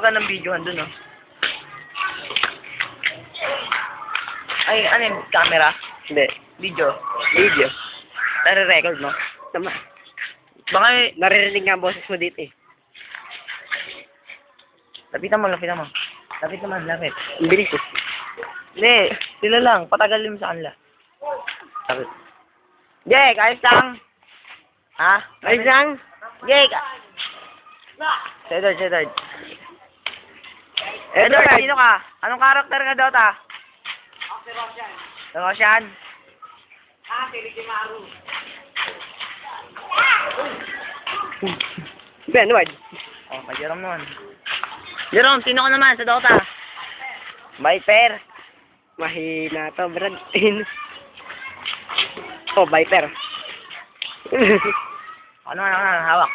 Magandang video andun, oh. Ay, ano yung camera? Hindi. Video. Video. Nare-record mo? Tama. Baka, Naririnig nga ang boses mo dito eh. lapitan mo, lapitan mo. Lapit naman, lapit. Ang bilis eh. Hindi, sila lang. Patagalin mo sa kanila. Lapit. Jake, ayos lang. Ha? Ayos lang. Jake! Si Edward, si Edward. Sino ka? Anong karakter ka Dota? Si Roshan. Si Roshan? Ben, Edward. Oh, kay Jerome naman. Jerome, sino ka naman sa Dota? Viper. Mahina to, Brad. oh, Viper. Ano, ano, ano, hawak.